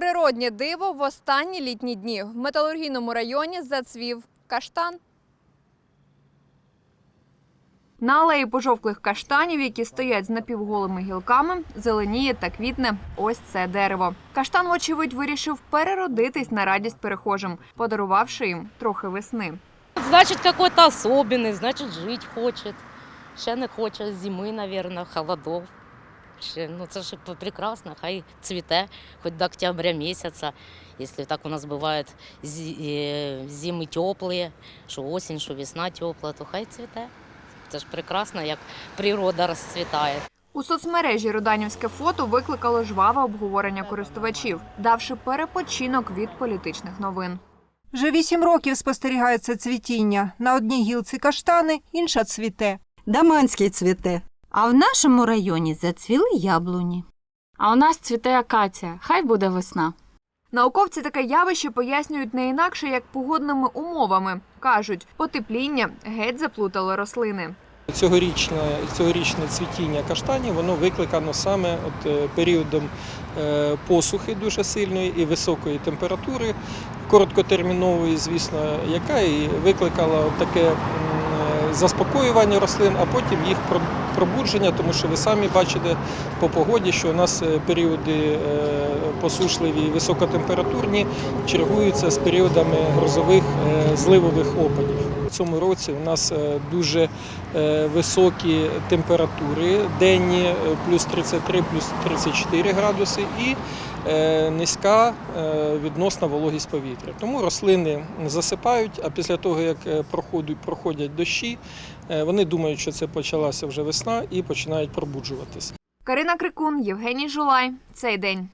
Природнє диво в останні літні дні в металургійному районі зацвів каштан. На алеї пожовклих каштанів, які стоять з напівголими гілками, зеленіє та квітне ось це дерево. Каштан, вочевидь, вирішив переродитись на радість перехожим, подарувавши їм трохи весни. Значит, какой-то особенный, значит, жить хочет. Ще не хоче зими, наверное, холодов. Ну це ж прекрасно, хай цвіте, хоч до октября місяця. Якщо так у нас бувають е, зими теплі, що осінь, що весна тепла, то хай цвіте. Це ж прекрасно, як природа розцвітає. У соцмережі Роданівське фото викликало жваве обговорення користувачів, давши перепочинок від політичних новин. Вже вісім років спостерігається цвітіння. На одній гілці каштани, інша цвіте. Даманський цвіте. А в нашому районі зацвіли яблуні. А у нас цвіте акація. Хай буде весна. Науковці таке явище пояснюють не інакше як погодними умовами. кажуть, потепління геть заплутало рослини. Цьогорічне, цьогорічне цвітіння каштанів воно викликано саме от, е, періодом е, посухи дуже сильної і високої температури, короткотермінової, звісно, яка і викликала таке м, заспокоювання рослин, а потім їх про- пробудження, тому що ви самі бачите по погоді, що у нас е, періоди е, посушливі і високотемпературні чергуються з періодами грозових е, зливових опадів. Цьому році у нас е, дуже е, високі температури, денні е, плюс 33, плюс 34 градуси і низька відносна вологість повітря. Тому рослини засипають, а після того, як проходять, дощі, вони думають, що це почалася вже весна і починають пробуджуватись. Карина Крикун, Євгеній Жулай. Цей день.